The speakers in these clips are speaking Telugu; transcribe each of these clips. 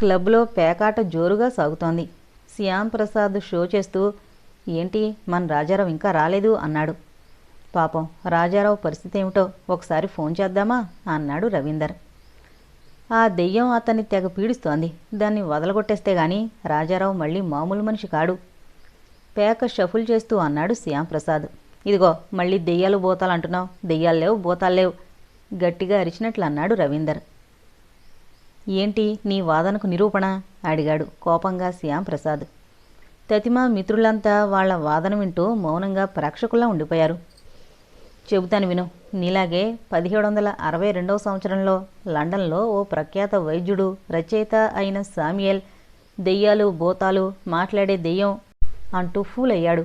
క్లబ్లో పేకాట జోరుగా సాగుతోంది. శ్యామ్ ప్రసాద్ షో చేస్తూ ఏంటి మన రాజారావు ఇంకా రాలేదు అన్నాడు. పాపం రాజారావు పరిస్థితి ఏమిటో ఒకసారి ఫోన్ చేద్దామా అన్నాడు రవీందర్. ఆ దెయ్యం అతన్ని తెగ పీడిస్తోంది. దాన్ని వదలగొట్టేస్తే గాని రాజారావు మళ్ళీ మామూలు మనిషి కాడు పేక షఫుల్ చేస్తూ అన్నాడు శ్యామ్ ప్రసాద్. ఇదిగో మళ్ళీ దెయ్యాలు బోతాలు అంటున్నావు దెయ్యాలు లేవు బోతాలు లేవు గట్టిగా అరిచినట్లు అన్నాడు రవీందర్. ఏంటి నీ వాదనకు నిరూపణ? అడిగాడు కోపంగా శ్యాంప్రసాద్ తతిమా మిత్రులంతా వాళ్ళ వాదన వింటూ మౌనంగా ప్రేక్షకుల్లా ఉండిపోయారు. చెబుతాను విను నీలాగే పదిహేడు వందల అరవై రెండవ సంవత్సరంలో లండన్లో ఓ ప్రఖ్యాత వైద్యుడు రచయిత అయిన సామ్యల్ దెయ్యాలు భూతాలు మాట్లాడే దెయ్యం అంటూ ఫూల్ అయ్యాడు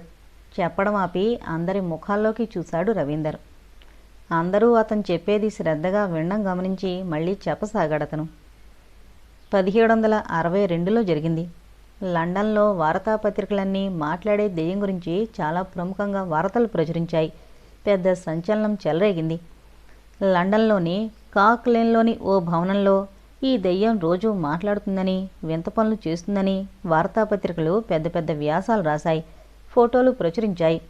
చెప్పడం ఆపి అందరి ముఖాల్లోకి చూశాడు రవీందర్. అందరూ అతను చెప్పేది శ్రద్ధగా వినడం గమనించి మళ్ళీ చెప్పసాగాడతను పదిహేడు వందల అరవై రెండులో జరిగింది. లండన్లో వార్తాపత్రికలన్నీ మాట్లాడే దెయ్యం గురించి చాలా ప్రముఖంగా వార్తలు ప్రచురించాయి. పెద్ద సంచలనం చెలరేగింది. లండన్లోని కాక్ లేన్లోని ఓ భవనంలో ఈ దెయ్యం రోజు మాట్లాడుతుందని వింత పనులు చేస్తుందని వార్తాపత్రికలు పెద్ద పెద్ద వ్యాసాలు రాశాయి. ఫోటోలు ప్రచురించాయి.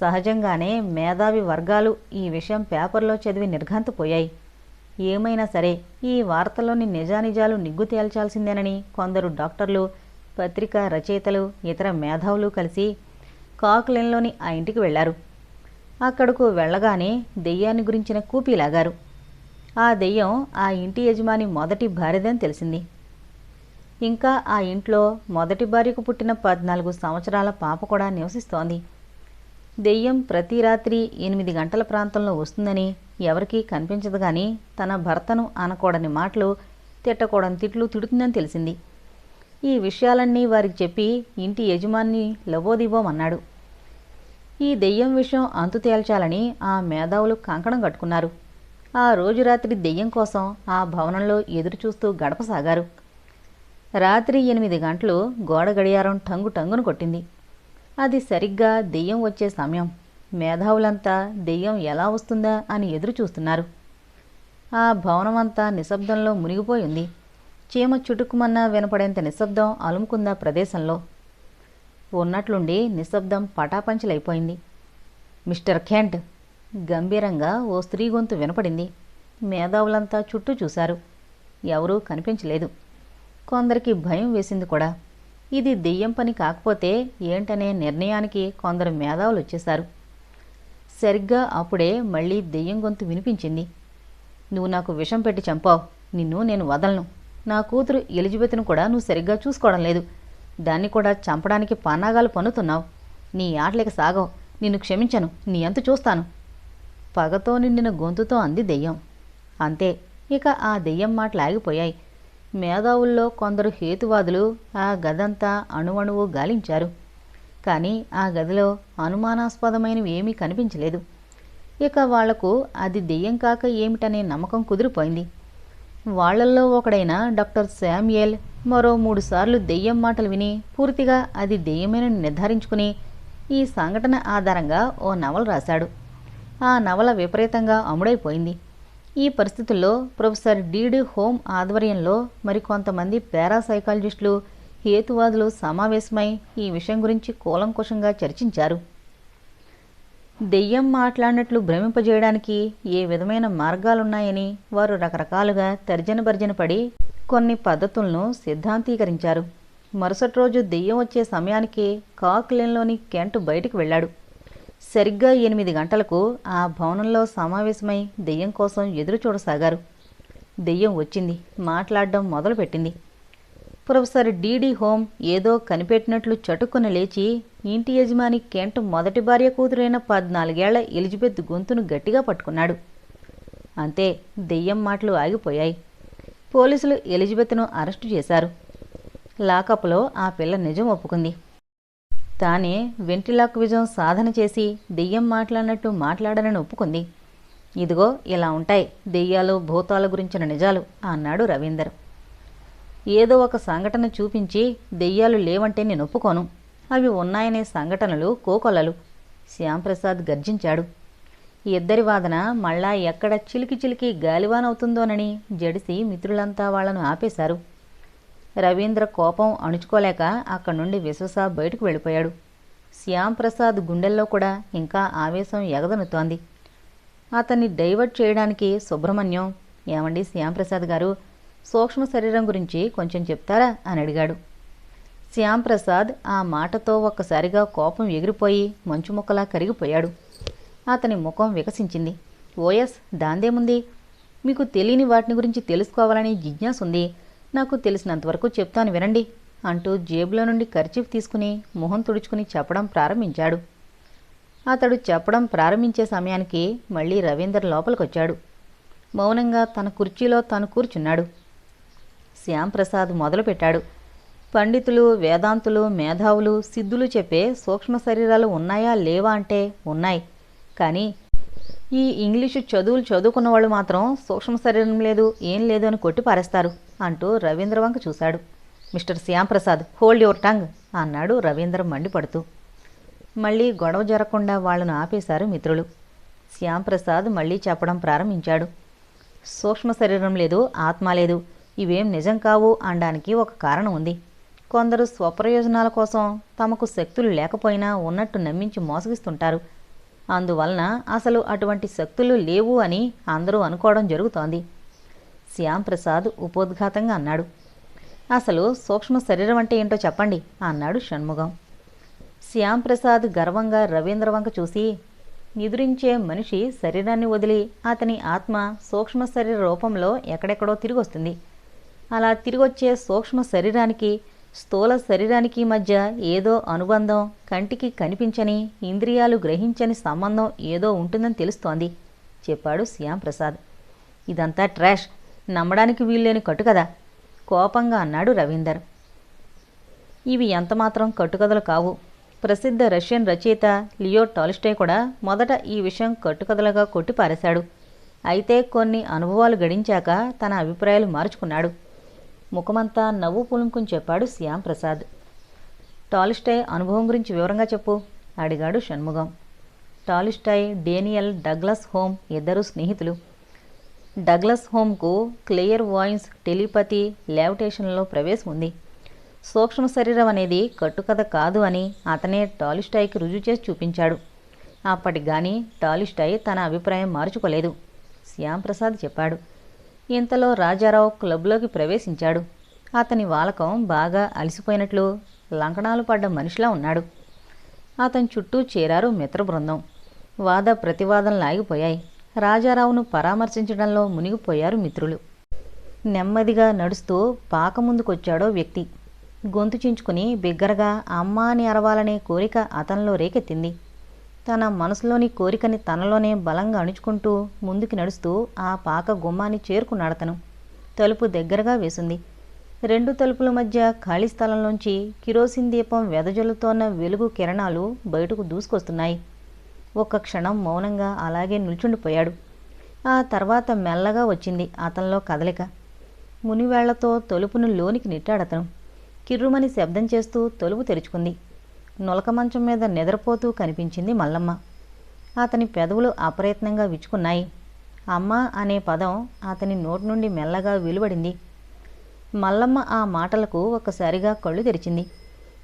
సహజంగానే మేధావి వర్గాలు ఈ విషయం పేపర్లో చదివి నిర్ఘాంతపోయాయి. ఏమైనా సరే ఈ వార్తలోని నిజానిజాలు నిగ్గు తేల్చాల్సిందేనని కొందరు డాక్టర్లు పత్రికా రచయితలు ఇతర మేధావులు కలిసి కాకులెన్లోని ఆ ఇంటికి వెళ్ళారు. అక్కడకు వెళ్ళగానే దెయ్యాన్ని గురించిన కూపీ లాగారు. ఆ దెయ్యం ఆ ఇంటి యజమాని మొదటి భార్యదని తెలిసింది. ఇంకా ఆ ఇంట్లో మొదటి భార్యకు పుట్టిన పద్నాలుగు సంవత్సరాల పాప కూడా నివసిస్తోంది. దెయ్యం ప్రతి రాత్రి ఎనిమిది గంటల ప్రాంతంలో వస్తుందని ఎవరికీ కనిపించదు కానీ తన భర్తను అనకూడని మాటలు తిట్టకూడని తిట్లు తిడుతుందని తెలిసింది. ఈ విషయాలన్నీ వారికి చెప్పి ఇంటి యజమాని లబోదిబోమన్నాడు ఈ దెయ్యం విషయం అంతు తేల్చాలని ఆ మేధావులు కంకణం కట్టుకున్నారు. ఆ రోజు రాత్రి దెయ్యం కోసం ఆ భవనంలో ఎదురుచూస్తూ గడపసాగారు. రాత్రి ఎనిమిది గంటలు గోడ గడియారం టంగు టంగును కొట్టింది. అది సరిగ్గా దెయ్యం వచ్చే సమయం. మేధావులంతా దెయ్యం ఎలా వస్తుందా అని ఎదురు చూస్తున్నారు ఆ భవనమంతా నిశ్శబ్దంలో మునిగిపోయింది. చీమ చుటుకుమన్న వినపడేంత నిశ్శబ్దం అలుముకుందా ప్రదేశంలో. ఉన్నట్లుండి నిశ్శబ్దం పటాపంచలైపోయింది. మిస్టర్ ఖెంట్ గంభీరంగా ఓ స్త్రీ గొంతు వినపడింది. మేధావులంతా చుట్టూ చూశారు. ఎవరూ కనిపించలేదు. కొందరికి భయం వేసింది కూడా. ఇది దెయ్యం పని కాకపోతే ఏంటనే నిర్ణయానికి కొందరు మేధావులు వచ్చేశారు సరిగ్గా అప్పుడే మళ్ళీ దెయ్యం గొంతు వినిపించింది. నువ్వు నాకు విషం పెట్టి చంపావు. నిన్ను నేను వదలను. నా కూతురు ఎలిజబెత్ను కూడా నువ్వు సరిగ్గా చూసుకోవడం లేదు. దాన్ని కూడా చంపడానికి పన్నాగాలు పన్నుతున్నావు. నీ ఆటలేక సాగవు. నిన్ను క్షమించను. నీ అంత చూస్తాను. పగతో నిండిన గొంతుతో అంది దెయ్యం. అంతే. ఇక ఆ దెయ్యం మాటలు ఆగిపోయాయి. మేధావుల్లో కొందరు హేతువాదులు ఆ గదంతా అణువణువు గాలించారు. కానీ ఆ గదిలో అనుమానాస్పదమైనవి ఏమీ కనిపించలేదు. ఇక వాళ్ళకు అది దెయ్యం కాక ఏమిటనే నమ్మకం కుదిరిపోయింది. వాళ్ళల్లో ఒకడైన డాక్టర్ శామ్యుయల్ మరో మూడుసార్లు దెయ్యం మాటలు విని పూర్తిగా అది దెయ్యమేనని నిర్ధారించుకుని ఈ సంఘటన ఆధారంగా ఓ నవల రాశాడు. ఆ నవల విపరీతంగా అమ్ముడైపోయింది. ఈ పరిస్థితుల్లో ప్రొఫెసర్ డీడి హోమ్ ఆధ్వర్యంలో మరికొంతమంది పారాసైకాలజిస్టులు హేతువాదులు సమావేశమై ఈ విషయం గురించి కూలంకుషంగా చర్చించారు. దెయ్యం మాట్లాడినట్లు భ్రమింపజేయడానికి ఏ విధమైన మార్గాలున్నాయని వారు రకరకాలుగా తర్జన భర్జన పడి కొన్ని పద్ధతులను సిద్ధాంతీకరించారు. మరుసటి రోజు దెయ్యం వచ్చే సమయానికి కాక్లెన్లోని కెంట్ బయటికి వెళ్ళాడు. సరిగ్గా ఎనిమిది గంటలకు ఆ భవనంలో సమావేశమై దెయ్యం కోసం ఎదురు చూడసాగారు దెయ్యం వచ్చింది మాట్లాడడం మొదలుపెట్టింది. ప్రొఫెసర్ డీడీ హోమ్ ఏదో కనిపెట్టినట్లు చటుక్కున లేచి ఇంటి యజమాని కెంట్ మొదటి భార్య కూతురైన పద్నాలుగేళ్ళ ఎలిజబెత్ గొంతును గట్టిగా పట్టుకున్నాడు. అంతే దెయ్యం మాటలు ఆగిపోయాయి. పోలీసులు ఎలిజబెత్ను అరెస్టు చేశారు. లాకప్లో ఆ పిల్ల నిజం ఒప్పుకుంది. తానే వెంటిలాక్ విజయం సాధన చేసి దెయ్యం మాట్లాడినట్టు మాట్లాడనని ఒప్పుకుంది. ఇదిగో ఇలా ఉంటాయి దెయ్యాలు భూతాల గురించిన నిజాలు అన్నాడు రవీందర్. ఏదో ఒక సంఘటన చూపించి దెయ్యాలు లేవంటే నేను ఒప్పుకోను. అవి ఉన్నాయనే సంఘటనలు కోకొల్లలు శ్యాంప్రసాద్ గర్జించాడు. ఇద్దరి వాదన మళ్ళా ఎక్కడ చిలికి చిలికి గాలివానవుతుందోనని జడిసి మిత్రులంతా వాళ్ళను ఆపేశారు. రవీంద్ర కోపం అణుచుకోలేక అక్కడి నుండి విశ్వస బయటకు వెళ్ళిపోయాడు. శ్యాంప్రసాద్ గుండెల్లో కూడా ఇంకా ఆవేశం ఎగదనుతోంది. అతన్ని డైవర్ట్ చేయడానికి సుబ్రహ్మణ్యం ఏమండి శ్యాంప్రసాద్ గారు? సూక్ష్మ శరీరం గురించి కొంచెం చెప్తారా? అని అడిగాడు. శ్యాంప్రసాద్ ఆ మాటతో ఒక్కసారిగా కోపం ఎగిరిపోయి మంచు ముక్కలా కరిగిపోయాడు. అతని ముఖం వికసించింది. ఓఎస్ దాందేముంది? మీకు తెలియని వాటిని గురించి తెలుసుకోవాలని జిజ్ఞాస ఉంది. నాకు తెలిసినంతవరకు చెప్తాను వినండి అంటూ జేబులో నుండి ఖర్చీఫ్ తీసుకుని మొహం తుడుచుకుని చెప్పడం ప్రారంభించాడు. అతడు చెప్పడం ప్రారంభించే సమయానికి మళ్ళీ రవీందర్ లోపలికొచ్చాడు. మౌనంగా తన కుర్చీలో తాను కూర్చున్నాడు. శ్యాంప్రసాద్ మొదలుపెట్టాడు. పండితులు వేదాంతులు మేధావులు సిద్ధులు చెప్పే సూక్ష్మ శరీరాలు ఉన్నాయా లేవా అంటే ఉన్నాయి. కానీ ఈ ఇంగ్లీషు చదువులు చదువుకున్న వాళ్ళు మాత్రం సూక్ష్మ శరీరం లేదు ఏం లేదు అని కొట్టి పారేస్తారు అంటూ రవీంద్ర వంక చూశాడు. Mister Shyamprasad hold your tongue అన్నాడు రవీంద్ర మండిపడుతూ. మళ్ళీ గొడవ జరగకుండా వాళ్ళను ఆపేశారు మిత్రులు. శ్యాంప్రసాద్ మళ్ళీ చెప్పడం ప్రారంభించాడు. సూక్ష్మ శరీరం లేదు ఆత్మ లేదు. ఇవేం నిజం కావు అనడానికి ఒక కారణం ఉంది. కొందరు స్వప్రయోజనాల కోసం తమకు శక్తులు లేకపోయినా ఉన్నట్టు నమ్మించి మోసగిస్తుంటారు. అందువలన అసలు అటువంటి శక్తులు లేవు అని అందరూ అనుకోవడం జరుగుతోంది. శ్యాంప్రసాద్ ఉపోద్ఘాతంగా అన్నాడు. అసలు సూక్ష్మ శరీరం అంటే ఏంటో చెప్పండి అన్నాడు షణ్ముగం శ్యాంప్రసాద్ గర్వంగా రవీంద్ర వంక చూసి నిద్రించే మనిషి శరీరాన్ని వదిలి అతని ఆత్మ సూక్ష్మ శరీర రూపంలో ఎక్కడెక్కడో తిరిగొస్తుంది. అలా తిరిగొచ్చే సూక్ష్మ శరీరానికి స్థూల శరీరానికి మధ్య ఏదో అనుబంధం కంటికి కనిపించని ఇంద్రియాలు గ్రహించని సంబంధం ఏదో ఉంటుందని తెలుస్తోంది చెప్పాడు శ్యాంప్రసాద్ ఇదంతా ట్రాష్. నమ్మడానికి వీల్లేని కట్టుకదా కోపంగా అన్నాడు రవీందర్. ఇవి ఎంతమాత్రం కట్టుకథలు కావు. ప్రసిద్ధ రష్యన్ రచయిత లియో టాలిస్టే కూడా మొదట ఈ విషయం కట్టుకథలుగా కొట్టిపారేశాడు. అయితే కొన్ని అనుభవాలు గడించాక తన అభిప్రాయాలు మార్చుకున్నాడు. ముఖమంతా నవ్వు పులుముకుని చెప్పాడు శ్యామ్ ప్రసాద్. టాలిస్టై అనుభవం గురించి వివరంగా చెప్పు అడిగాడు Shanmugam Tolstoy Daniel Douglas Home ఇద్దరు స్నేహితులు. డగ్లస్ హోమ్కు క్లియర్ వాయిన్స్ టెలిపతి లేవిటేషన్లో ప్రవేశం ఉంది. సూక్ష్మ శరీరం అనేది కట్టుకథ కాదు అని అతనే టాలిస్టాయ్కి రుజువు చేసి చూపించాడు. అప్పటికి కానీ టాలిస్టాయ్ తన అభిప్రాయం మార్చుకోలేదు శ్యాంప్రసాద్ చెప్పాడు. ఇంతలో రాజారావు క్లబ్లోకి ప్రవేశించాడు. అతని వాలకం బాగా అలసిపోయినట్లు లంకణాలు పడ్డ మనిషిలా ఉన్నాడు. అతని చుట్టూ చేరారు మిత్ర బృందం వాద ప్రతివాదనలు ఆగిపోయాయి రాజారావును పరామర్శించడంలో మునిగిపోయారు మిత్రులు. నెమ్మదిగా నడుస్తూ పాక ముందుకొచ్చాడో వ్యక్తి. గొంతు చించుకుని బిగ్గరగా అమ్మ అని అరవాలనే కోరిక అతనిలో రేకెత్తింది. తన మనసులోని కోరికని తనలోనే బలంగా అణుచుకుంటూ ముందుకి నడుస్తూ ఆ పాక గుమ్మాన్ని చేరుకున్నాడతను. తలుపు దగ్గరగా వేసింది. రెండు తలుపుల మధ్య ఖాళీ స్థలంలోంచి కిరోసిన్ దీపం వెదజల్లుతోన్న వెలుగు కిరణాలు బయటకు దూసుకొస్తున్నాయి. ఒక్క క్షణం మౌనంగా అలాగే నిల్చుండిపోయాడు. ఆ తర్వాత మెల్లగా వచ్చింది అతనిలో కదలిక. మునివేళ్ళతో తలుపును లోనికి నెట్టాడతను. కిర్రుమని శబ్దం చేస్తూ తలుపు తెరుచుకుంది. నులక మంచం మీద నిద్రపోతూ కనిపించింది మల్లమ్మ. అతని పెదవులు అప్రయత్నంగా విచ్చుకున్నాయి. అమ్మ అనే పదం అతని నోటి నుండి మెల్లగా వెలువడింది. మల్లమ్మ ఆ మాటలకు ఒక్కసారిగా కళ్ళు తెరిచింది.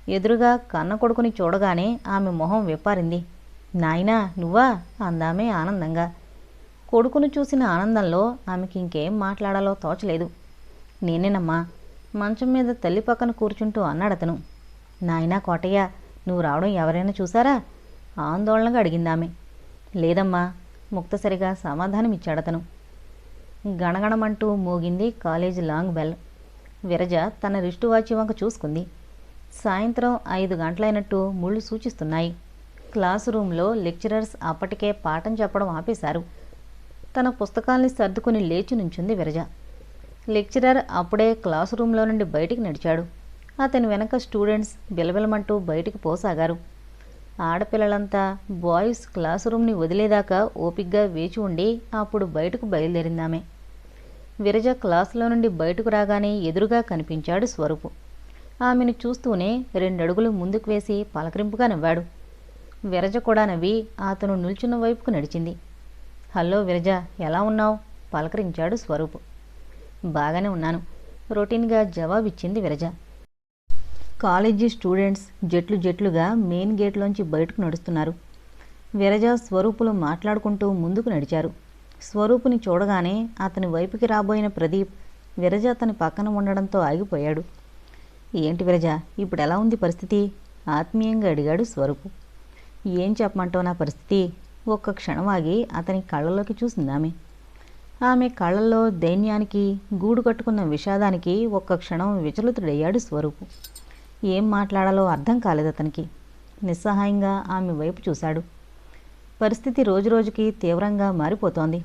ఎదురుగా కన్న కొడుకుని చూడగానే ఆమె మొహం విప్పారింది. నాయనా నువ్వా? అందామే ఆనందంగా. కొడుకును చూసిన ఆనందంలో ఆమెకి ఇంకేం మాట్లాడాలో తోచలేదు. నేనేనమ్మా మంచం మీద తల్లి పక్కన కూర్చుంటూ అన్నాడతను. నాయనా కోటయ్య నువ్వు రావడం ఎవరైనా చూసారా? ఆందోళనగా అడిగిందామె. లేదమ్మా ముక్తసరిగా సమాధానం ఇచ్చాడతను గణగణమంటూ మోగింది కాలేజీ లాంగ్ బెల్. విరజ తన రిస్ట్ వాచి వంక చూసుకుంది. సాయంత్రం ఐదు గంటలైనట్టు ముళ్ళు సూచిస్తున్నాయి. క్లాస్ రూమ్లో లెక్చరర్స్ అప్పటికే పాఠం చెప్పడం ఆపేశారు. తన పుస్తకాల్ని సర్దుకుని లేచి నుంచుంది విరజ. లెక్చరర్ అప్పుడే క్లాస్ రూమ్లో నుండి బయటికి నడిచాడు. అతని వెనక స్టూడెంట్స్ బిలబిలమంటూ బయటికి పోసాగారు. ఆడపిల్లలంతా బాయ్స్ క్లాస్ రూమ్ని వదిలేదాకా ఓపిగ్గా వేచి ఉండి అప్పుడు బయటకు బయలుదేరిందామె. విరజ క్లాసులో నుండి బయటకు రాగానే ఎదురుగా కనిపించాడు స్వరూపు. ఆమెను చూస్తూనే రెండడుగులు ముందుకు వేసి పలకరింపుగా నవ్వాడు. విరజ కూడా నవ్వి అతను నిల్చున్న వైపుకు నడిచింది. హలో విరజ ఎలా ఉన్నావు? పలకరించాడు స్వరూపు. బాగానే ఉన్నాను. రొటీన్గా జవాబిచ్చింది విరజ. కాలేజీ స్టూడెంట్స్ జట్లు జట్లుగా మెయిన్ గేట్లోంచి బయటకు నడుస్తున్నారు. విరజ స్వరూపులు మాట్లాడుకుంటూ ముందుకు నడిచారు. స్వరూపుని చూడగానే అతని వైపుకి రాబోయిన ప్రదీప్ విరజ అతని పక్కన ఉండడంతో ఆగిపోయాడు. ఏంటి విరజ ఇప్పుడు ఎలా ఉంది పరిస్థితి? ఆత్మీయంగా అడిగాడు స్వరూపు. ఏం చెప్పమంటావు నా పరిస్థితి? ఒక్క క్షణం ఆగి అతని కళ్ళలోకి చూసింది ఆమె ఆమె కళ్ళల్లో దైన్యానికి గూడు కట్టుకున్న విషాదానికి ఒక్క క్షణం విచలితుడయ్యాడు స్వరూపు. ఏం మాట్లాడాలో అర్థం కాలేదు అతనికి. నిస్సహాయంగా ఆమె వైపు చూశాడు. పరిస్థితి రోజురోజుకి తీవ్రంగా మారిపోతోంది.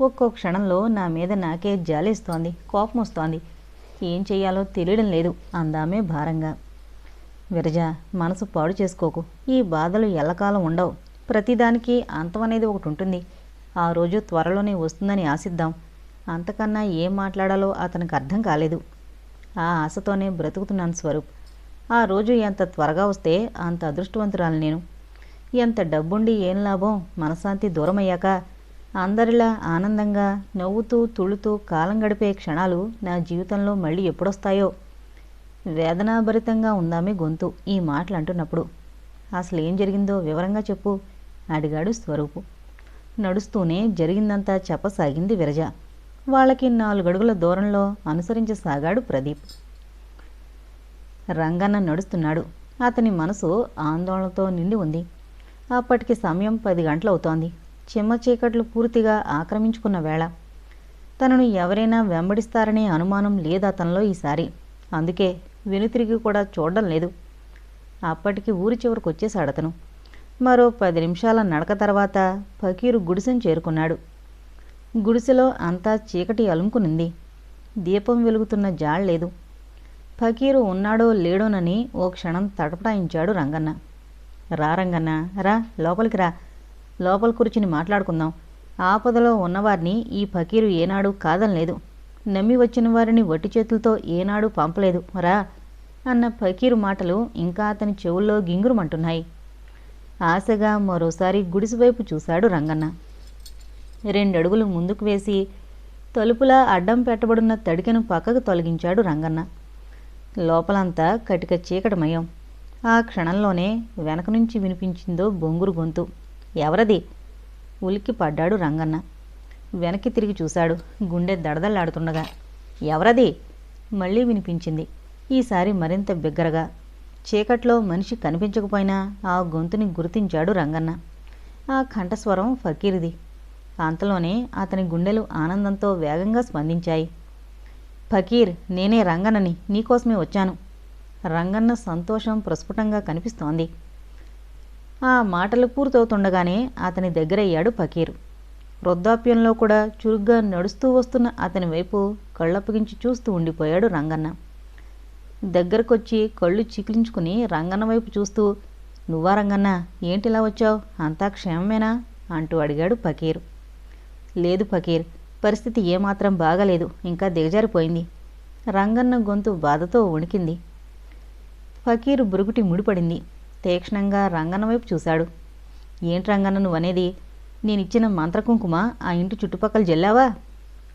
ఒక్కో క్షణంలో నా మీద నాకే జాలేస్తోంది కోపం వస్తోంది ఏం చేయాలో తెలియడం లేదు అందామే భారంగా. విరజ మనసు పాడు చేసుకోకు. ఈ బాధలు ఎల్లకాలం ఉండవు. ప్రతిదానికి అంతం అనేది ఒకటి ఉంటుంది. ఆ రోజు త్వరలోనే వస్తుందని ఆశిద్దాం. అంతకన్నా ఏం మాట్లాడాలో అతనికి అర్థం కాలేదు. ఆ ఆశతోనే బ్రతుకుతున్నాను స్వరూప్. ఆ రోజు ఎంత త్వరగా వస్తే అంత అదృష్టవంతురాలు నేను. ఎంత డబ్బుండి ఏం లాభం? మనశాంతి దూరమయ్యాక అందరిలా ఆనందంగా నవ్వుతూ తుళుతూ కాలం గడిపే క్షణాలు నా జీవితంలో మళ్ళీ ఎప్పుడొస్తాయో? వేదనాభరితంగా ఉందామే గొంతు ఈ మాటలు అంటున్నప్పుడు అసలు ఏం జరిగిందో వివరంగా చెప్పు అడిగాడు స్వరూపు. నడుస్తూనే జరిగిందంతా చెప్పసాగింది విరజ. వాళ్ళకి నాలుగడుగుల దూరంలో అనుసరించసాగాడు ప్రదీప్. రంగన్న నడుస్తున్నాడు. అతని మనసు ఆందోళనతో నిండి ఉంది. అప్పటికి సమయం పది గంటలవుతోంది. చిమ్మ చీకట్లు పూర్తిగా ఆక్రమించుకున్న వేళ. తనను ఎవరైనా వెంబడిస్తారనే అనుమానం లేదు అతనిలో ఈసారి. అందుకే వెనుతిరిగి కూడా చూడడం లేదు. అప్పటికి ఊరి చివరికి వచ్చేశాడు అతను. మరో పది నిమిషాల నడక తర్వాత ఫకీరు గుడిసెను చేరుకున్నాడు. గుడిసెలో అంతా చీకటి అలుముకునింది. దీపం వెలుగుతున్న జాడలేదు ఫకీరు ఉన్నాడో లేడోనని ఓ క్షణం తటపటాయించాడు రంగన్న. రా రంగన్న రా లోపలికి రా. లోపల కూర్చుని మాట్లాడుకుందాం. ఆపదలో ఉన్నవారిని ఈ ఫకీరు ఏనాడు కాదనలేదు. నమ్మి వచ్చిన వారిని వట్టి చేతులతో ఏనాడు పంపలేదు. రా అన్న ఫకీరు మాటలు ఇంకా అతని చెవుల్లో గింగురుమంటున్నాయి. ఆశగా మరోసారి గుడిసివైపు చూశాడు రంగన్న. రెండడుగులు ముందుకు వేసి తలుపులా అడ్డం పెట్టబడిన తడికెను పక్కకు తొలగించాడు రంగన్న. లోపలంతా కటిక చీకటమయం ఆ క్షణంలోనే వెనక నుంచి వినిపించిందో బొంగురు గొంతు. ఎవరది? ఉలిక్కి పడ్డాడు రంగన్న. వెనక్కి తిరిగి చూశాడు. గుండె దడదల్లాడుతుండగా. ఎవరది? మళ్ళీ వినిపించింది. ఈసారి మరింత బిగ్గరగా. చీకట్లో మనిషి కనిపించకపోయినా ఆ గొంతుని గుర్తించాడు రంగన్న. ఆ కంఠస్వరం ఫకీరిది. అంతలోనే అతని గుండెలు ఆనందంతో వేగంగా స్పందించాయి. ఫకీర్ నేనే రంగన్నని నీకోసమే వచ్చాను. రంగన్న సంతోషం ప్రస్ఫుటంగా కనిపిస్తోంది. ఆ మాటలు పూర్తవుతుండగానే అతని దగ్గరయ్యాడు ఫకీర్. వృద్ధాప్యంలో కూడా చురుగ్గా నడుస్తూ వస్తున్న అతని వైపు కళ్ళప్పగించి చూస్తూ ఉండిపోయాడు రంగన్న. దగ్గరకొచ్చి కళ్ళు చికిలించుకుని రంగన్న వైపు చూస్తూ నువ్వా రంగన్న ఏంటిలా వచ్చావు? అంతా క్షేమమేనా? అంటూ అడిగాడు ఫకీర్. లేదు ఫకీర్ పరిస్థితి ఏమాత్రం బాగాలేదు. ఇంకా దిగజారిపోయింది. రంగన్న గొంతు బాధతో వణికింది ఫకీరు బురుగుటి ముడిపడింది. తీక్షణంగా రంగన్న వైపు చూశాడు. ఏంటి రంగన్న నువ్వనేది? నేనిచ్చిన మంత్రకుంకుమ ఆ ఇంటి చుట్టుపక్కల జల్లావా?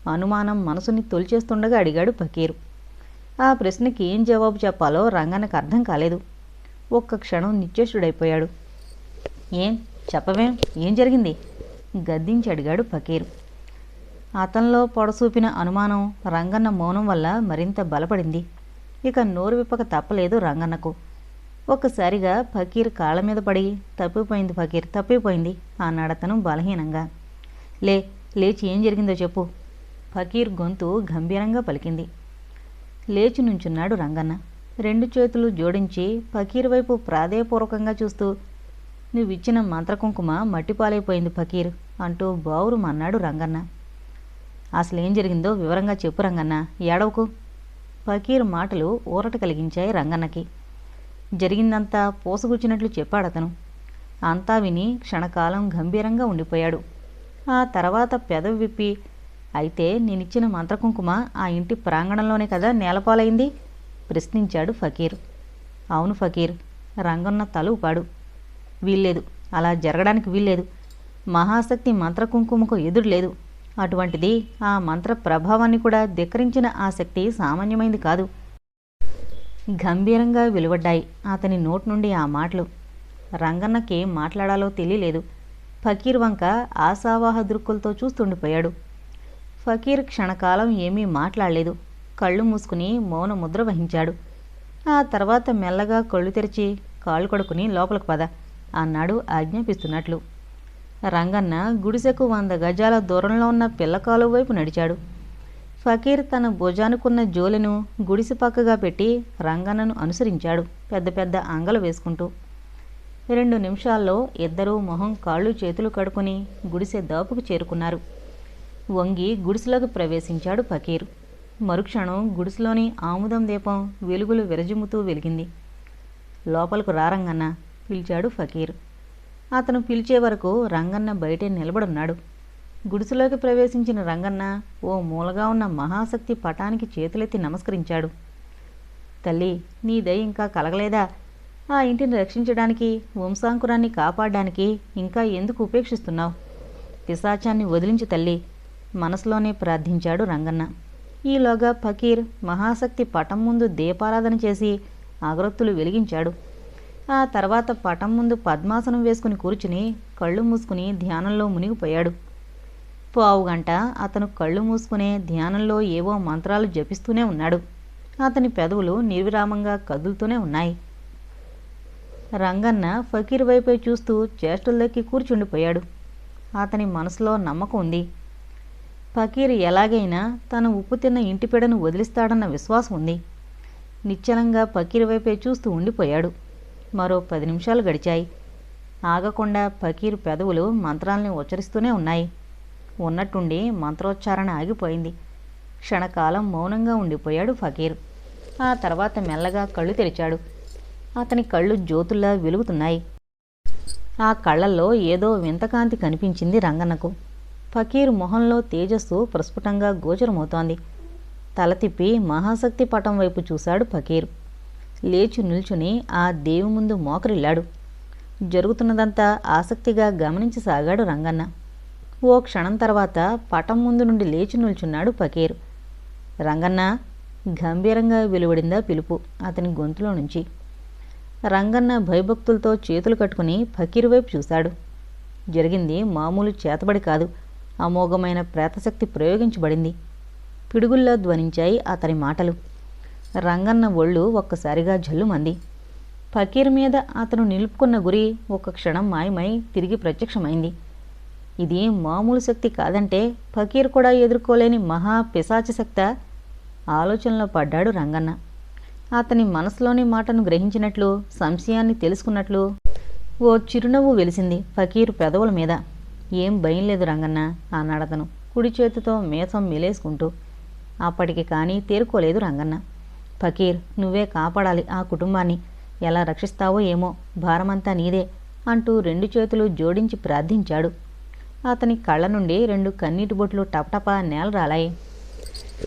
అనుమానం మనసుని తొలిచేస్తుండగా అడిగాడు ఫకీరు. ఆ ప్రశ్నకి ఏం జవాబు చెప్పాలో రంగన్నకు అర్థం కాలేదు. ఒక్క క్షణం నిశ్చేషుడైపోయాడు ఏం? చెప్పవేం? ఏం జరిగింది? గద్దించి అడిగాడు ఫకీరు. అతనిలో పొడసూపిన అనుమానం రంగన్న మౌనం వల్ల మరింత బలపడింది. ఇక నోరు విప్పక తప్పలేదు రంగన్నకు. ఒక్కసారిగా ఫకీర్ కాళ్ళ మీద పడి తప్పిపోయింది ఫకీర్ తప్పిపోయింది అన్నాడతను బలహీనంగా. లే లేచి ఏం జరిగిందో చెప్పు ఫకీర్ గొంతు గంభీరంగా పలికింది. లేచి నుంచున్నాడు రంగన్న. రెండు చేతులు జోడించి ఫకీర్ వైపు ప్రాధేయపూర్వకంగా చూస్తూ నువ్విచ్చిన మంత్రకుంకుమ మట్టిపాలైపోయింది ఫకీర్ అంటూ బావురు అన్నాడు రంగన్న. అసలు ఏం జరిగిందో వివరంగా చెప్పు రంగన్న. ఏడవకు. ఫకీర్ మాటలు ఊరట కలిగించాయి రంగన్నకి. జరిగిందంతా పోసగుచ్చినట్లు చెప్పాడతను. అంతా విని క్షణకాలం గంభీరంగా ఉండిపోయాడు. ఆ తర్వాత పెదవి విప్పి అయితే నేనిచ్చిన మంత్రకుంకుమ ఆ ఇంటి ప్రాంగణంలోనే కదా నేలపాలైంది? ప్రశ్నించాడు ఫకీర్. అవును ఫకీర్ రంగన్న తల వీల్లేదు. అలా జరగడానికి వీల్లేదు. మహాశక్తి మంత్రకుంకుమకు ఎదురు లేదు అటువంటిది ఆ మంత్ర ప్రభావాన్ని కూడా ధిక్కరించిన ఆ శక్తి సామాన్యమైంది కాదు. గంభీరంగా వెలువడ్డాయి అతని నోటి నుండి ఆ మాటలు. రంగన్నకి మాట్లాడాలో తెలియలేదు. ఫకీర్ వంక ఆశావాహ దృక్కులతో చూస్తుండిపోయాడు. ఫకీర్ క్షణకాలం ఏమీ మాట్లాడలేదు. కళ్ళు మూసుకుని మౌన ముద్ర వహించాడు. ఆ తర్వాత మెల్లగా కళ్ళు తెరిచి కాళ్ళు కొడుకుని లోపలికి పద అన్నాడు ఆజ్ఞాపిస్తున్నట్లు. రంగన్న గుడిసెకు వంద గజాల దూరంలో ఉన్న పిల్లకాలు వైపు నడిచాడు. ఫకీర్ తన భుజానుకున్న జోలెను గుడిసె పక్కగా పెట్టి రంగన్నను అనుసరించాడు పెద్ద పెద్ద అంగలు వేసుకుంటూ. రెండు నిమిషాల్లో ఇద్దరూ మొహం కాళ్ళు చేతులు కడుకుని గుడిసె దాపుకు చేరుకున్నారు. వంగి గుడిసెలోకి ప్రవేశించాడు ఫకీర్. మరుక్షణం గుడిసెలోని ఆముదం దీపం వెలుగులు విరజిమ్ముతూ వెలిగింది. లోపలకు రారంగన్న పిలిచాడు ఫకీర్. అతను పిలిచే వరకు రంగన్న బయటే నిలబడున్నాడు. గుడిసెలోకి ప్రవేశించిన రంగన్న ఓ మూలగా ఉన్న మహాశక్తి పటానికి చేతులెత్తి నమస్కరించాడు. తల్లి నీ దయ ఇంకా కలగలేదా? ఆ ఇంటిని రక్షించడానికి వంశాంకురాన్ని కాపాడడానికి ఇంకా ఎందుకు ఉపేక్షిస్తున్నావు? పిశాచాన్ని వదిలించు తల్లి మనసులోనే ప్రార్థించాడు రంగన్న. ఈలోగా ఫకీర్ మహాశక్తి పటం ముందు దీపారాధన చేసి అగరొత్తులు వెలిగించాడు. ఆ తర్వాత పటం ముందు పద్మాసనం వేసుకుని కూర్చుని కళ్ళు మూసుకుని ధ్యానంలో మునిగిపోయాడు. పావు గంట అతను కళ్ళు మూసుకునే ధ్యానంలో ఏవో మంత్రాలు జపిస్తూనే ఉన్నాడు. అతని పెదవులు నిర్విరామంగా కదులుతూనే ఉన్నాయి. రంగన్న ఫకీర్ వైపే చూస్తూ చేష్టల్లోకి కూర్చుండిపోయాడు. అతని మనసులో నమ్మకం ఉంది. ఫకీర్ ఎలాగైనా తన ఉప్పు తిన్న ఇంటి పిడను వదిలిస్తాడన్న విశ్వాసం ఉంది. నిశ్చలంగా ఫకీర్ వైపే చూస్తూ ఉండిపోయాడు. మరో పది నిమిషాలు గడిచాయి. ఆగకుండా ఫకీర్ పెదవులు మంత్రాల్ని ఉచ్చరిస్తూనే ఉన్నాయి. ఉన్నట్టుండి మంత్రోచ్చారణ ఆగిపోయింది. క్షణకాలం మౌనంగా ఉండిపోయాడు ఫకీర్. ఆ తర్వాత మెల్లగా కళ్ళు తెరిచాడు. అతని కళ్ళు జ్యోతుల్లా వెలుగుతున్నాయి. ఆ కళ్ళల్లో ఏదో వింతకాంతి కనిపించింది రంగన్నకు. ఫకీర్ మొహంలో తేజస్సు ప్రస్ఫుటంగా గోచరమవుతోంది. తల తిప్పి మహాశక్తి పటం వైపు చూశాడు ఫకీర్. లేచి నిల్చుని ఆ దేవి ముందు మోకరిల్లాడు. జరుగుతున్నదంతా ఆసక్తిగా గమనించసాగాడు రంగన్న. ఓ క్షణం తర్వాత పటం ముందు నుండి లేచి నిల్చున్నాడు ఫకీర్. రంగన్న గంభీరంగా వెలువడిందా పిలుపు అతని గొంతులో నుంచి. రంగన్న భయభక్తులతో చేతులు కట్టుకుని ఫకీర్ వైపు చూశాడు. జరిగింది మామూలు చేతబడి కాదు అమోఘమైన ప్రేతశక్తి ప్రయోగించబడింది. పిడుగుల్లో ధ్వనించాయి అతని మాటలు. రంగన్న ఒళ్ళు ఒక్కసారిగా జల్లుమంది. ఫకీర్ మీద అతను నిలుపుకున్న గురి ఒక క్షణం మాయమై తిరిగి ప్రత్యక్షమైంది. ఇది మామూలు శక్తి కాదంటే ఫకీర్ కూడా ఎదుర్కోలేని మహా పిశాచ శక్త ఆలోచనలో పడ్డాడు రంగన్న. అతని మనసులోని మాటను గ్రహించినట్లు సంశయాన్ని తెలుసుకున్నట్లు ఓ చిరునవ్వు వెలిసింది ఫకీర్ పెదవుల మీద. ఏం భయం లేదు రంగన్న అన్నాడతను కుడి చేతితో మేసం మిలేసుకుంటూ. అప్పటికి కానీ తేరుకోలేదు రంగన్న. ఫకీర్ నువ్వే కాపాడాలి ఆ కుటుంబాన్ని. ఎలా రక్షిస్తావో ఏమో భారమంతా నీదే అంటూ రెండు చేతులు జోడించి ప్రార్థించాడు. అతని కళ్ళ నుండి రెండు కన్నీటి బొట్లు టపటపా నేల రాలాయి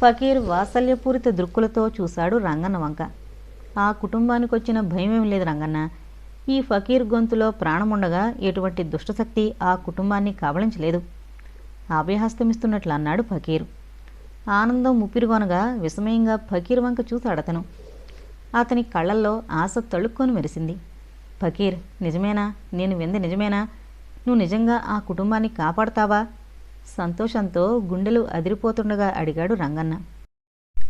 ఫకీర్ వాత్సల్యపూరిత దృక్కులతో చూశాడు రంగన్న వంక. ఆ కుటుంబానికి వచ్చిన భయమేం లేదు రంగన్న. ఈ ఫకీర్ గొంతులో ప్రాణముండగా ఎటువంటి దుష్టశక్తి ఆ కుటుంబాన్ని కబళించలేదు. అభయహస్తమిస్తున్నట్లు అన్నాడు ఫకీర్. ఆనందం ముప్పిరిగొనగా విస్మయంగా ఫకీర్ వంక చూశాడతను అతని కళ్ళల్లో ఆశ తళుక్కొని మెరిసింది. ఫకీర్ నిజమేనా? నేను వింది నిజమేనా? నువ్వు నిజంగా ఆ కుటుంబాన్ని కాపాడతావా? సంతోషంతో గుండెలు అదిరిపోతుండగా అడిగాడు రంగన్న.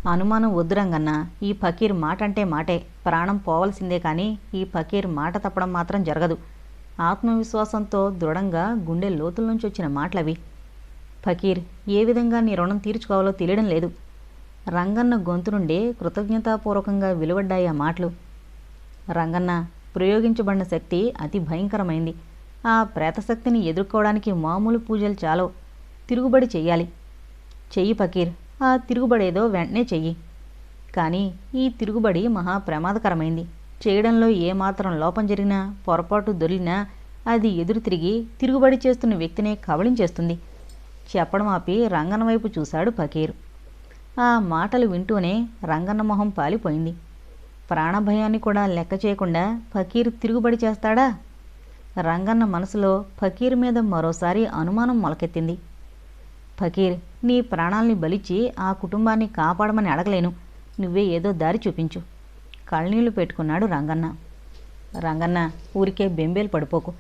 అనుమానం వద్దు రంగన్న. ఈ ఫకీర్ మాట అంటే మాటే. ప్రాణం పోవలసిందే కానీ ఈ ఫకీర్ మాట తప్పడం మాత్రం జరగదు. ఆత్మవిశ్వాసంతో దృఢంగా గుండె లోతుల నుంచి వచ్చిన మాటలవి. ఫకీర్ ఏ విధంగా నీ రుణం తీర్చుకోవాలో తెలియడం లేదు. రంగన్న గొంతు నుండే కృతజ్ఞతాపూర్వకంగా వెలువడ్డాయి ఆ మాటలు. రంగన్న ప్రయోగించబడిన శక్తి అతి భయంకరమైంది. ఆ ప్రేతశక్తిని ఎదుర్కోవడానికి మామూలు పూజలు చాలో తిరుగుబడి చెయ్యాలి. చెయ్యి ఫకీర్ ఆ తిరుగుబడేదో వెంటనే చెయ్యి. కానీ ఈ తిరుగుబడి మహా ప్రమాదకరమైంది. చేయడంలో ఏమాత్రం లోపం జరిగినా పొరపాటు దొరికినా అది ఎదురు తిరిగి తిరుగుబడి చేస్తున్న వ్యక్తినే కబళించేస్తుంది. చెప్పడం ఆపి రంగన్న వైపు చూశాడు ఫకీర్. ఆ మాటలు వింటూనే రంగన్న మొహం పాలిపోయింది. ప్రాణభయాన్ని కూడా లెక్క చేయకుండా ఫకీర్ తిరుగుబడి చేస్తాడా? రంగన్న మనసులో ఫకీర్ మీద మరోసారి అనుమానం మొలకెత్తింది. ఫకీర్ నీ ప్రాణాల్ని బలిచి ఆ కుటుంబాన్ని కాపాడమని అడగలేను. నువ్వే ఏదో దారి చూపించు. కళ్ళనీళ్ళు పెట్టుకున్నాడు రంగన్న. రంగన్న ఊరికే బెంబేలు పడిపోకు.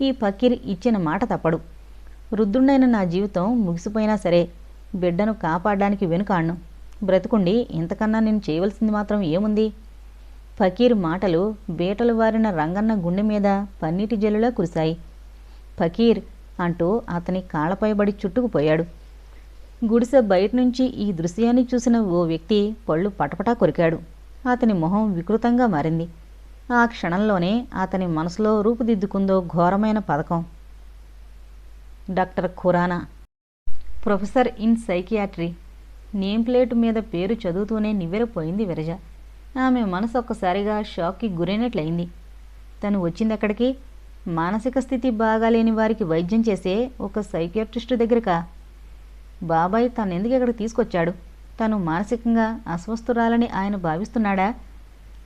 ఈ ఫకీర్ ఇచ్చిన మాట తప్పడు. వృద్ధుండైన నా జీవితం ముగిసిపోయినా సరే బిడ్డను కాపాడడానికి వెనుకాడ్ను. బ్రతుకుండి ఇంతకన్నా నేను చేయవలసింది మాత్రం ఏముంది? ఫకీర్ మాటలు బీటలు వారిన రంగన్న గుండె మీద పన్నీటి జల్లులా కురిశాయి. ఫకీర్ అంటూ అతని కాళ్ళపై బడి చుట్టుకుపోయాడు. గుడిసె బయట నుంచి ఈ దృశ్యాన్ని చూసిన ఓ వ్యక్తి పళ్ళు పటపటా కొరికాడు. అతని మొహం వికృతంగా మారింది. ఆ క్షణంలోనే అతని మనసులో రూపుదిద్దుకుందో ఘోరమైన పథకం. Doctor Khurana. Professor in psychiatry. Name plate మీద పేరు చదువుతూనే నివ్వెరపోయింది విరజ. ఆమె మనసు ఒక్కసారిగా షాక్కి గురైనట్లయింది. తను వచ్చిందెక్కడికి? మానసిక స్థితి బాగాలేని వారికి వైద్యం చేసే ఒక సైకియాట్రిస్టు దగ్గరక? బాబాయ్ తనెందుకు ఇక్కడికి తీసుకొచ్చాడు? తను మానసికంగా అస్వస్థురాలని ఆయన భావిస్తున్నాడా?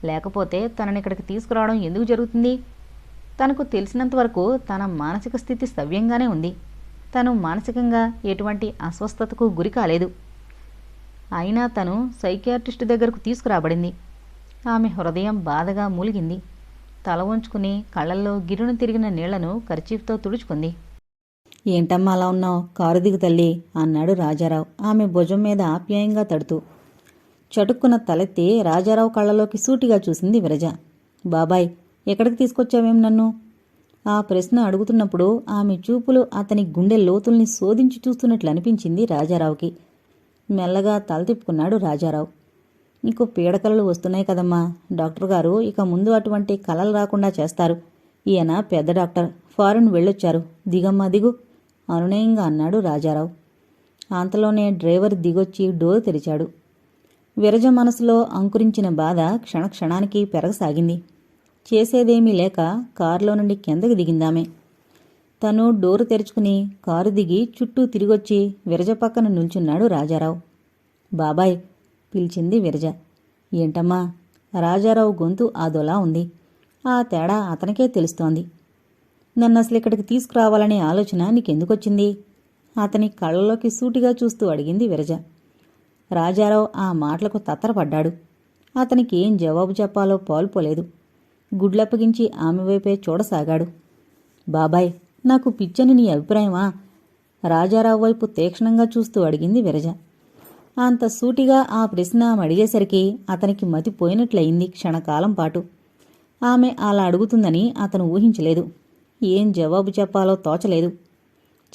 లేకపోతే తనని ఇక్కడికి తీసుకురావడం ఎందుకు జరుగుతుంది? తనకు తెలిసినంతవరకు తన మానసిక స్థితి సవ్యంగానే ఉంది. తను మానసికంగా ఎటువంటి అస్వస్థతకు గురి కాలేదు. అయినా తను సైకియాట్రిస్ట్ దగ్గరకు తీసుకురాబడింది. ఆమె హృదయం బాధగా మూలిగింది. తల వంచుకుని కళ్ళల్లో గిరును తిరిగిన నీళ్ళను ఖర్చీఫ్తో తుడుచుకుంది. ఏంటమ్మా అలా ఉన్నావు? కారు దిగు తల్లి అన్నాడు రాజారావు. ఆమె భుజం మీద ఆప్యాయంగా తడుతూ. చటుక్కున తలెత్తి రాజారావు కళ్ళలోకి సూటిగా చూసింది విరజ. బాబాయ్ ఎక్కడికి తీసుకొచ్చావేం నన్ను? ఆ ప్రశ్న అడుగుతున్నప్పుడు ఆమె చూపులు అతని గుండె లోతుల్ని శోధించి చూస్తున్నట్లు అనిపించింది రాజారావుకి. మెల్లగా తల తిప్పుకున్నాడు రాజారావు. నీకు పీడకలలు వస్తున్నాయి కదమ్మా. డాక్టర్ గారు ఇక ముందు అటువంటి కలలు రాకుండా చేస్తారు. ఈయన పెద్ద డాక్టర్ ఫారెన్ వెళ్ళొచ్చారు. దిగమ్మా దిగు. అనునయంగా అన్నాడు రాజారావు. అంతలోనే డ్రైవర్ దిగొచ్చి డోర్ తెరిచాడు. విరజ మనసులో అంకురించిన బాధ క్షణక్షణానికి పెరగసాగింది. చేసేదేమీ లేక కారులో నుండి కిందకి దిగిందామే. తను డోరు తెరుచుకుని కారు దిగి చుట్టూ తిరిగొచ్చి విరజ పక్కన నిల్చున్నాడు రాజారావు. బాబాయ్ పిలిచింది విరజ. ఏంటమ్మా రాజారావు గొంతు అదోలా ఉంది. ఆ తేడా అతనికే తెలుస్తోంది. నన్ను అసలు ఇక్కడికి తీసుకురావాలనే ఆలోచన నీకెందుకొచ్చింది? అతని కళ్ళలోకి సూటిగా చూస్తూ అడిగింది విరజ. రాజారావు ఆ మాటలకు తత్తరపడ్డాడు. అతనికి ఏం జవాబు చెప్పాలో పాల్పోలేదు. గుడ్లప్పగించి ఆమె వైపే చూడసాగాడు. బాబాయ్ నాకు పిచ్చని నీ అభిప్రాయమా? రాజారావు వైపు తీక్షణంగా చూస్తూ అడిగింది విరజ. అంత సూటిగా ఆ ప్రశ్న ఆమె అడిగేసరికి అతనికి మతిపోయినట్లయింది క్షణకాలం పాటు. ఆమె అలా అడుగుతుందని అతను ఊహించలేదు. ఏం జవాబు చెప్పాలో తోచలేదు.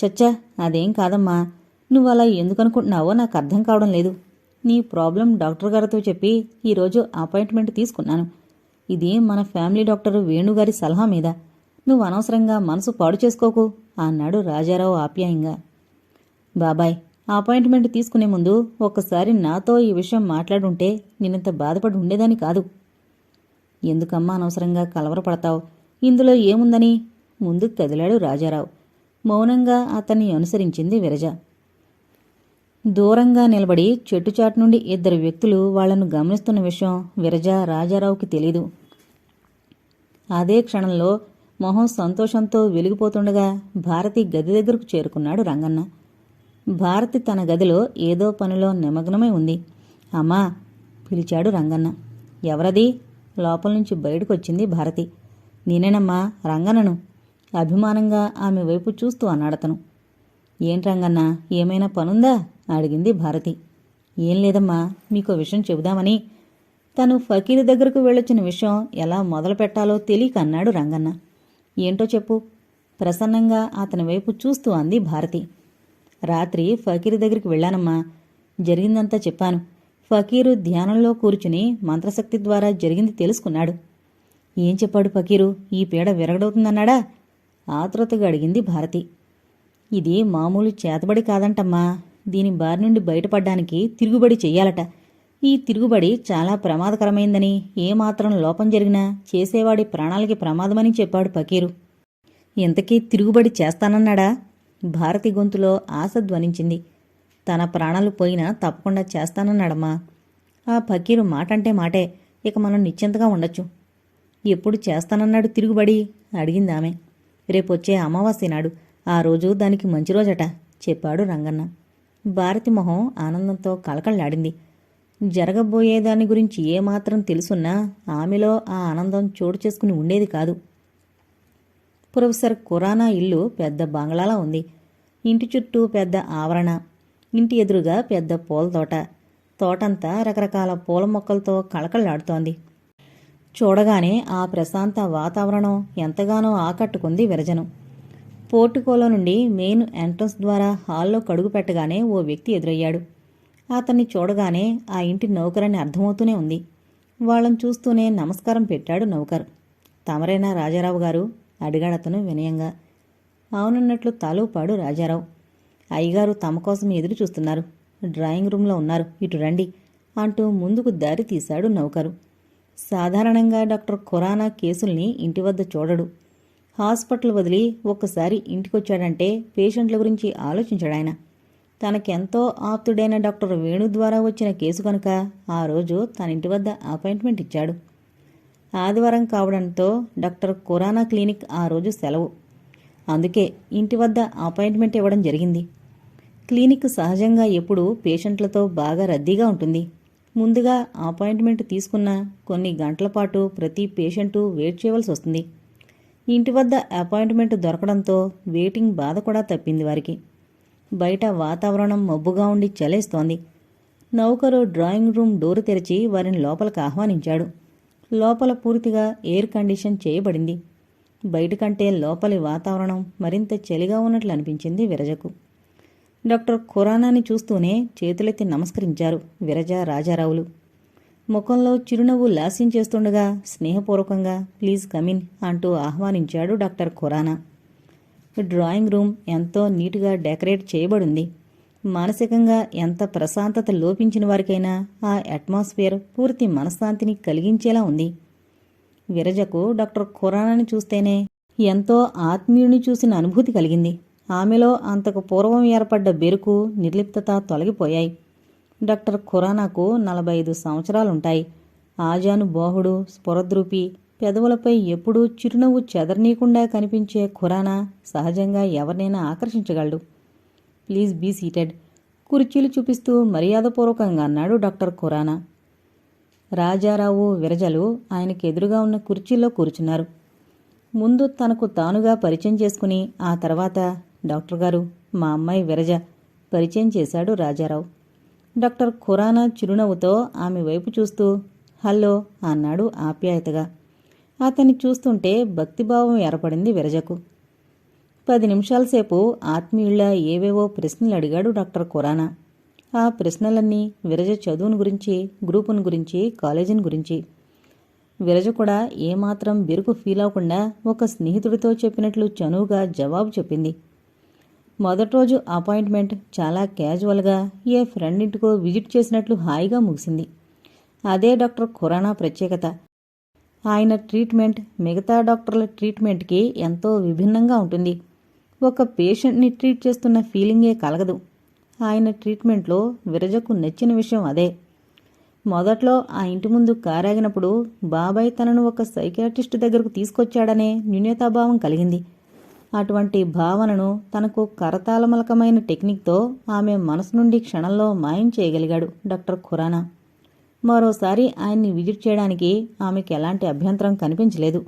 చచ్చా అదేం కాదమ్మా. నువ్వు అలా ఎందుకనుకుంటున్నావో నాకు అర్థం కావడం లేదు. నీ ప్రాబ్లం డాక్టర్ గారితో చెప్పి ఈరోజు అపాయింట్మెంట్ తీసుకున్నాను. ఇది మన ఫ్యామిలీ డాక్టర్ వేణుగారి సలహా మీద. నువ్వు అనవసరంగా మనసు పాడు చేసుకోకు అన్నాడు రాజారావు ఆప్యాయంగా. బాబాయ్ అపాయింట్మెంట్ తీసుకునే ముందు ఒక్కసారి నాతో ఈ విషయం మాట్లాడుంటే నిన్నంత బాధపడి ఉండేదాని కాదు. ఎందుకమ్మా అనవసరంగా కలవరపడతావు? ఇందులో ఏముందని? ముందుకు కదిలాడు రాజారావు. మౌనంగా అతన్ని అనుసరించింది విరజ. దూరంగా నిలబడి చెట్టుచాటు నుండి ఇద్దరు వ్యక్తులు వాళ్ళను గమనిస్తున్న విషయం విరజ రాజారావుకి తెలీదు. అదే క్షణంలో మొహం సంతోషంతో వెలిగిపోతుండగా భారతి గది దగ్గరకు చేరుకున్నాడు రంగన్న. భారతి తన గదిలో ఏదో పనిలో నిమగ్నమై ఉంది. అమ్మా పిలిచాడు రంగన్న. ఎవరది? లోపల నుంచి బయటకొచ్చింది భారతి. నేనేనమ్మా రంగన్నను. అభిమానంగా ఆమె వైపు చూస్తూ అన్నాడతను. ఏంటి రంగన్న ఏమైనా పనుందా? అడిగింది భారతి. ఏం లేదమ్మా మీకో విషయం చెబుదామని. తను ఫకీర్ దగ్గరకు వెళ్ళొచ్చిన విషయం ఎలా మొదలు పెట్టాలో తెలియక అన్నాడు రంగన్న. ఏంటో చెప్పు. ప్రసన్నంగా అతని వైపు చూస్తూ అంది భారతి. రాత్రి ఫకీర్ దగ్గరికి వెళ్ళానమ్మా. జరిగిందంతా చెప్పాను. ఫకీరు ధ్యానంలో కూర్చుని మంత్రశక్తి ద్వారా జరిగింది తెలుసుకున్నాడు. ఏం చెప్పాడు ఫకీరు? ఈ పీడ విరగడవుతుందన్నాడా? ఆతృతగా అడిగింది భారతి. ఇది మామూలు చేతబడి కాదంటమ్మా. దీని బారి నుండి బయటపడ్డానికి తిరుగుబడి చెయ్యాలట. ఈ తిరుగుబడి చాలా ప్రమాదకరమైందని ఏమాత్రం లోపం జరిగినా చేసేవాడి ప్రాణాలకి ప్రమాదమని చెప్పాడు పకీరు ఇంతకీ తిరుగుబడి చేస్తానన్నాడా? భారతి గొంతులో ఆశ ధ్వనించింది. తన ప్రాణాలు పోయినా తప్పకుండా చేస్తానన్నాడమ్మా. ఆ పకీరు మాటంటే మాటే ఇక మనం నిశ్చింతగా ఉండొచ్చు. ఎప్పుడు చేస్తానన్నాడు తిరుగుబడి? అడిగింది ఆమె. రేపొచ్చే అమావాస్య నాడు. ఆ రోజు దానికి మంచి రోజట చెప్పాడు రంగన్న. భారతి మొహం ఆనందంతో కళకళలాడింది. జరగబోయే దాని గురించి ఏమాత్రం తెలుసున్నా ఆమెలో ఆ ఆనందం చోటు చేసుకుని ఉండేది కాదు. ప్రొఫెసర్ ఖురానా ఇల్లు పెద్ద బంగ్లాలా ఉంది. ఇంటి చుట్టూ పెద్ద ఆవరణ ఇంటి ఎదురుగా పెద్ద పూల తోట. తోటంతా రకరకాల పూల మొక్కలతో కళకళలాడుతోంది. చూడగానే ఆ ప్రశాంత వాతావరణం ఎంతగానో ఆకట్టుకుంది విరజను. పోర్టుకోలో నుండి మెయిన్ ఎంట్రన్స్ ద్వారా హాల్లో కడుగు పెట్టగానే ఓ వ్యక్తి ఎదురయ్యాడు. అతన్ని చూడగానే ఆ ఇంటి నౌకరని అర్థమవుతూనే ఉంది. వాళ్ళని చూస్తూనే నమస్కారం పెట్టాడు నౌకర్. తమరేనా రాజారావు గారు? అడిగాడతను వినయంగా. అవునన్నట్లు తలూపాడు రాజారావు. అయ్యగారు తమ కోసం ఎదురు చూస్తున్నారు. డ్రాయింగ్ రూమ్లో ఉన్నారు. ఇటు రండి అంటూ ముందుకు దారి తీశాడు నౌకరు. సాధారణంగా డాక్టర్ ఖురానా కేసుల్ని ఇంటి వద్ద చూడడు. హాస్పిటల్ వదిలి ఒక్కసారి ఇంటికొచ్చాడంటే పేషెంట్ల గురించి ఆలోచించాడాయన తనకెంతో ఆప్తుడైన డాక్టర్ వేణు ద్వారా వచ్చిన కేసు కనుక ఆ రోజు తన ఇంటి వద్ద అపాయింట్మెంట్ ఇచ్చాడు. ఆదివారం కావడంతో డాక్టర్ ఖురానా క్లినిక్ ఆ రోజు సెలవు. అందుకే ఇంటి వద్ద అపాయింట్మెంట్ ఇవ్వడం జరిగింది. క్లినిక్ సహజంగా ఎప్పుడూ పేషెంట్లతో బాగా రద్దీగా ఉంటుంది. ముందుగా అపాయింట్మెంట్ తీసుకున్న కొన్ని గంటల పాటు ప్రతి పేషెంటు వెయిట్ చేయవలసి వస్తుంది. ఇంటి వద్ద అపాయింట్మెంట్ దొరకడంతో వెయిటింగ్ బాధ కూడా తప్పింది వారికి. బయట వాతావరణం మబ్బుగా ఉండి చలేస్తోంది. నౌకరు డ్రాయింగ్ రూమ్ డోరు తెరిచి వారిని లోపలికి ఆహ్వానించాడు. లోపల పూర్తిగా ఎయిర్ కండిషన్ చేయబడింది. బయట కంటే లోపలి వాతావరణం మరింత చలిగా ఉన్నట్లు అనిపించింది విరజకు. డాక్టర్ ఖురానాని చూస్తూనే చేతులెత్తి నమస్కరించారు విరజ రాజారావులు. ముఖంలో చిరునవ్వు లాస్యం చేస్తుండగా స్నేహపూర్వకంగా ప్లీజ్ కమిన్ అంటూ ఆహ్వానించాడు డాక్టర్ ఖురానా. డ్రాయింగ్ రూమ్ ఎంతో నీటుగా డెకరేట్ చేయబడింది. మానసికంగా ఎంత ప్రశాంతత లోపించిన వారికైనా ఆ అట్మాస్ఫియర్ పూర్తి మనశ్శాంతిని కలిగించేలా ఉంది. విరజకు డాక్టర్ ఖురానాని చూస్తేనే ఎంతో ఆత్మీయుని చూసిన అనుభూతి కలిగింది. ఆమెలో అంతకు పూర్వం ఏర్పడ్డ బెరుకు నిర్లిప్తత తొలగిపోయాయి. డాక్టర్ ఖురానాకు నలభై ఐదు సంవత్సరాలుంటాయి. ఆజాను బోహుడు స్ఫురద్రూపి పెదవులపై ఎప్పుడూ చిరునవ్వు చెదరనీయకుండా కనిపించే ఖురానా సహజంగా ఎవరినైనా ఆకర్షించగలడు. ప్లీజ్ బీ సీటెడ్ కుర్చీలు చూపిస్తూ మర్యాదపూర్వకంగా అన్నాడు డాక్టర్ ఖురానా. రాజారావు విరజలు ఆయనకు ఎదురుగా ఉన్న కుర్చీలో కూర్చున్నారు. ముందు తనకు తానుగా పరిచయం చేసుకుని ఆ తర్వాత డాక్టర్ గారు మా అమ్మాయి విరజ పరిచయం చేశాడు రాజారావు. డాక్టర్ ఖురానా చిరునవ్వుతో ఆమె వైపు చూస్తూ హలో అన్నాడు ఆప్యాయతగా. అతన్ని చూస్తుంటే భక్తిభావం ఏర్పడింది విరజకు. పది నిమిషాల సేపు ఆత్మీయుళ్ళ ఏవేవో ప్రశ్నలు అడిగాడు డాక్టర్ ఖురానా. ఆ ప్రశ్నలన్నీ విరజ చదువును గురించి గ్రూపును గురించి కాలేజీని గురించి. విరజ కూడా ఏమాత్రం బిరుకు ఫీల్ అవ్వకుండా ఒక స్నేహితుడితో చెప్పినట్లు చనువుగా జవాబు చెప్పింది. మొదటి రోజు అపాయింట్మెంట్ చాలా క్యాజువల్గా ఏ ఫ్రెండ్ ఇంటికో విజిట్ చేసినట్లు హాయిగా ముగిసింది. అదే డాక్టర్ ఖురానా ప్రత్యేకత. ఆయన ట్రీట్మెంట్ మిగతా డాక్టర్ల ట్రీట్మెంట్కి ఎంతో విభిన్నంగా ఉంటుంది. ఒక పేషెంట్ని ట్రీట్ చేస్తున్న ఫీలింగే కలగదు. ఆయన ట్రీట్మెంట్లో విరజకు నచ్చిన విషయం అదే. మొదట్లో ఆ ఇంటి ముందు కారాగినప్పుడు బాబాయ్ తనను ఒక సైకియాట్రిస్ట్ దగ్గరకు తీసుకొచ్చాడనే న్యూనతాభావం కలిగింది. అటువంటి భావనను తనకు కరతాళమలకమైన టెక్నిక్తో ఆమె మనసు నుండి క్షణంలో మాయం చేయగలిగాడు డాక్టర్ ఖురానా. మరోసారి ఆయన్ని విజిట్ చేయడానికి ఆమెకి ఎలాంటి అభ్యంతరం కనిపించలేదు.